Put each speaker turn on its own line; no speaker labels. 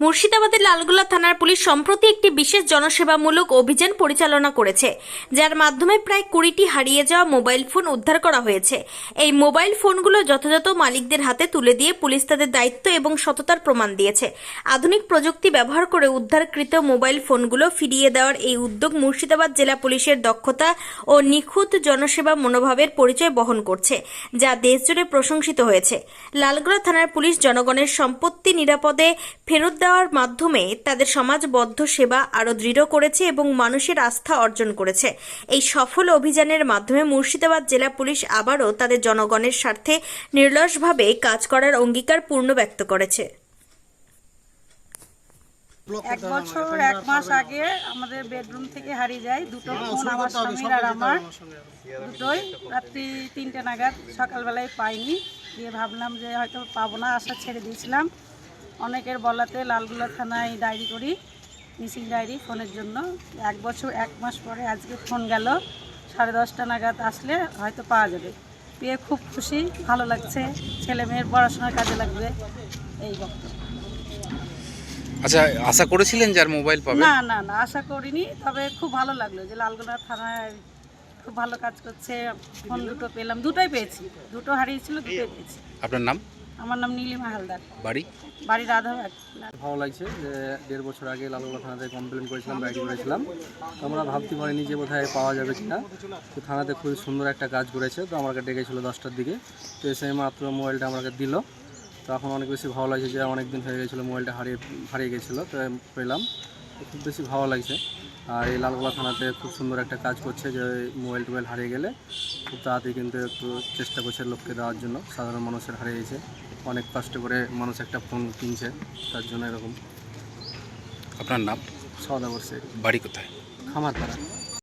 মুর্শিদাবাদের লালগোলা থানার পুলিশ সম্প্রতি একটি বিশেষ জনসেবামূলক অভিযান পরিচালনা করেছে, যার মাধ্যমে প্রায় কুড়িটি হারিয়ে যাওয়া মোবাইল ফোন উদ্ধার করা হয়েছে। এই মোবাইল ফোনগুলো যথাযথ মালিকদের হাতে তুলে দিয়ে পুলিশ তাদের দায়িত্ব এবং সততার প্রমাণ দিয়েছে। আধুনিক প্রযুক্তি ব্যবহার করে উদ্ধারকৃত মোবাইল ফোনগুলো ফিরিয়ে দেওয়ার এই উদ্যোগ মুর্শিদাবাদ জেলা পুলিশের দক্ষতা ও নিখুঁত জনসেবা মনোভাবের পরিচয় বহন করছে, যা দেশজুড়ে প্রশংসিত হয়েছে। লালগোলা থানার পুলিশ জনগণের সম্পত্তি নিরাপদে ফেরত দেওয়ার মাধ্যমে তাদের সমাজবদ্ধ সেবা আরও দৃঢ় করেছে এবং মানুষের আস্থা অর্জন করেছে। এই সফল অভিযানের মাধ্যমে মুর্শিদাবাদ জেলা পুলিশ আবারও তাদের জনগণের স্বার্থে নির্লসভাবে কাজ করার অঙ্গীকার পূর্ণ ব্যক্ত করেছে।
এক বছর এক মাস আগে আমাদের বেডরুম থেকে হারিয়ে যায় দুটো ফোন আমার স্বামীর আর আমার। দুটোই রাত্রি তিনটে নাগাদ সকালবেলায় পাইনি। দিয়ে ভাবলাম যে হয়তো পাবো না আশা ছেড়ে দিয়েছিলাম। অনেকের বলাতে লালগুলা থানায় ডায়েরি করি মিসিং ডায়েরি ফোনের জন্য। এক বছর এক মাস পরে আজকে ফোন গেল সাড়ে দশটা নাগাদ আসলে হয়তো পাওয়া যাবে। পেয়ে খুব খুশি ভালো লাগছে ছেলে মেয়ের পড়াশোনার কাজে লাগবে এই বক্তব্য।
আচ্ছা আশা করেছিলেন যার মোবাইল পাবে?
না না না আশা করিনি তবে খুব ভালো লাগল যে লালগোলা থানায় খুব ভালো কাজ করছে ফোন দুটো পেলাম দুটোই পেয়েছি দুটো হারিয়েছিল দুটোই পেয়েছি।
আপনার নাম?
আমার নাম নীলিমা হালদার।
বাড়ি?
বাড়ি রাধাবাগ
ভালো লাগছে যে দেড় বছর আগে লালগোলা থানাতে কমপ্লেন করেছিলাম ডায়েরি করেছিলাম। তো আমরা ভাবতে পারিনি যে বোধহয় পাওয়া যাবে কিনা। তো থানাতে খুবই সুন্দর একটা কাজ করেছে তো আমাকে ডেকেছিলো দশটার দিকে। তো এসে মাত্র মোবাইলটা আমাকে দিল। তো এখন অনেক বেশি ভালো লাগছে যে অনেক দিন হয়ে গেছিল মোবাইলটা হারিয়ে হারিয়ে গেছিল তো পেলাম। তো খুব বেশি ভালো লাগছে। আর এই লালগোলা থানাতে খুব সুন্দর একটা কাজ করছে যে মোবাইল টোবাইল হারিয়ে গেলে খুব তাড়াতাড়ি কিন্তু একটু চেষ্টা করছে লোককে দেওয়ার জন্য। সাধারণ মানুষের হারিয়ে গেছে অনেক কষ্ট করে মানুষ একটা ফোন কিনছে তার জন্য এরকম।
আপনার নাম?
সদা করছে
বাড়ি কোথায়?
খামার পাড়া